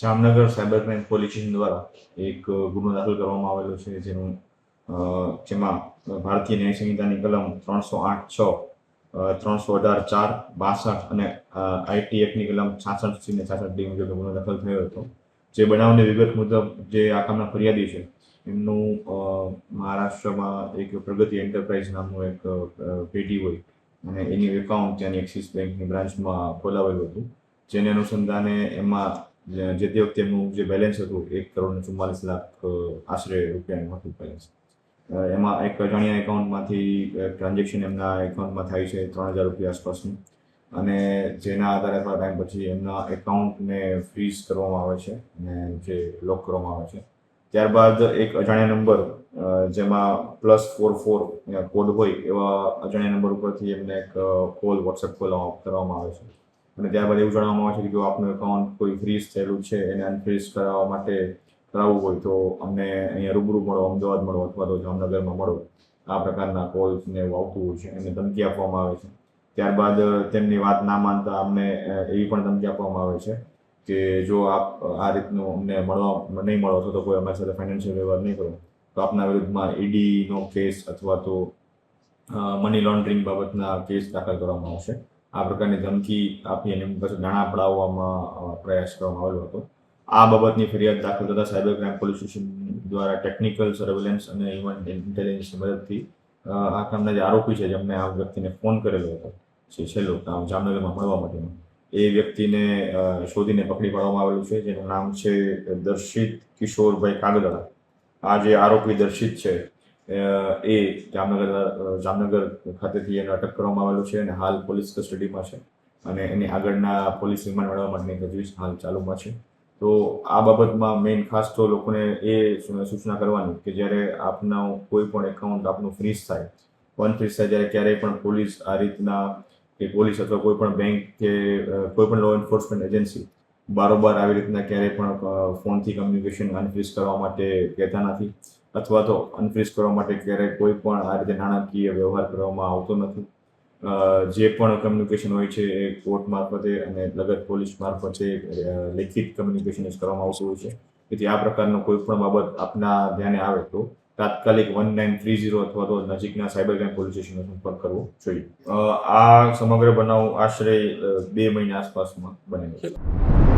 Jamnagar cyber crime police દ્વારા એક ગુનો દાખલ કરવામાં આવેલો છે જેનું જેમાં ભારતીય ન્યાય સંહિતાની કલમ ત્રણસો આઠ છ ત્રણસો અઢાર ચાર, બાસઠ અને આઈટી એક્ટની કલમ છાસઠ સી ને છાસઠ ડી મુજબ ગુનો દાખલ થયો હતો. જે બનાવની વિગત મુજબ જે આ કામના ફરિયાદી છે, એમનું મહારાષ્ટ્રમાં એક પ્રગતિ એન્ટરપ્રાઇઝ નામનું એક પેઢી હોય અને એની એકાઉન્ટ ત્યાંની એક્સિસ બેંકની બ્રાન્ચમાં ખોલાવેલું હતું. જેને અનુસંધાને એમાં જે તે વખતે એમનું જે બેલેન્સ હતું, એક કરોડ ચુમ્માલીસ લાખ આશરે રૂપિયાનું હતું બેલેન્સ એમાં એક અજાણ્યા એકાઉન્ટમાંથી ટ્રાન્ઝેક્શન એમના એકાઉન્ટમાં થાય છે ત્રણ હજાર રૂપિયા આસપાસનું. અને જેના આધારે થોડા ટાઈમ પછી એમના એકાઉન્ટને ફ્રીઝ કરવામાં આવે છે અને જે લોક કરવામાં આવે છે. ત્યારબાદ એક અજાણ્યા નંબર જેમાં પ્લસ ફોર ફોર કોડ હોય એવા અજાણ્યા નંબર ઉપરથી એમને એક કોલ વોટ્સએપ કોલ કરવામાં આવે છે. અને ત્યારબાદ એવું જણાવવામાં આવે છે કે આપનું એકાઉન્ટ કોઈ ફ્રીઝ થયેલું છે એને અનફ્રીઝ કરાવવા માટે કરાવવું હોય તો અમને અહીંયા રૂબરૂ મળો, અમદાવાદ મળો અથવા તો જામનગરમાં મળો. આ પ્રકારના કોલ્સ ને એવું આવતું હોય છે, એમને ધમકી આપવામાં આવે છે. ત્યારબાદ તેમની વાત ના માનતા અમને એવી પણ ધમકી આપવામાં આવે છે કે જો આપ આ રીતનું અમને મળવા, નહીં મળો તો કોઈ અમારી સાથે ફાઇનાન્શિયલ વ્યવહાર નહીં કરો, તો આપના વિરુદ્ધમાં ઈડીનો કેસ અથવા તો મની લોન્ડરિંગ બાબતના કેસ દાખલ કરવામાં આવશે. આ પ્રકારની ધમકી આપી અને પછી નાણાં પડાવવામાં પ્રયાસ કરવામાં આવેલો હતો. આ બાબતની ફરિયાદ દાખલ થતાં સાયબર ક્રાઇમ પોલીસ સ્ટેશન દ્વારા ટેકનિકલ સર્વેલન્સ અને હ્યુમન ઇન્ટેલિજન્સની મદદથી આ કામના જે આરોપી છે, જેમને આ વ્યક્તિને ફોન કરેલો હતો, જે છેલ્લો કામ જામનગરમાં મળવા માટેનો, એ વ્યક્તિને શોધીને પકડી પાડવામાં આવેલું છે, જેનું નામ છે દર્શિત કિશોરભાઈ કાગદળા આ જે આરોપી દર્શિત છે એ જામનગર જામનગર ખાતેથી એને અટક કરવામાં આવેલું છે અને હાલ પોલીસ કસ્ટડીમાં છે અને એની આગળના પોલીસ રિમાન્ડ મેળવવા માટેની તજવીજ હાલ ચાલુમાં છે. તો આ બાબતમાં મેઇન ખાસ તો લોકોને એ સૂચના કરવાની કે જ્યારે આપના કોઈ પણ એકાઉન્ટ આપનું ફ્રીઝ થાય અનફ્રીઝ થાય જ્યારે ક્યારેય પણ પોલીસ આ રીતના કે પોલીસ અથવા કોઈ પણ બેંક કે કોઈ પણ લો એન્ફોર્સમેન્ટ એજન્સી બારોબાર આવી રીતના ક્યારેય પણ ફોનથી કમ્યુનિકેશન અનફ્રીઝ કરવા માટે કહેતા નથી. અથવા તો અનફ્રીઝ કરવા માટે ક્યારેય કોઈ પણ આ રીતે નાણાકીય વ્યવહાર કરવામાં આવતો નથી. જે પણ કમ્યુનિકેશન હોય છે એ કોર્ટ મારફતે અને લગત પોલીસ મારફતે લેખિત કમ્યુનિકેશન જ કરવામાં આવતું હોય છે. તેથી આ પ્રકારનો કોઈ પણ બાબત આપના ધ્યાને આવે તો તાત્કાલિક વન નાઇન થ્રી ઝીરો અથવા તો નજીકના સાયબર ક્રાઇમ પોલીસ સ્ટેશનનો સંપર્ક કરવો જોઈએ. આ સમગ્ર બનાવ આશરે બે મહિના આસપાસમાં બનેલો છે.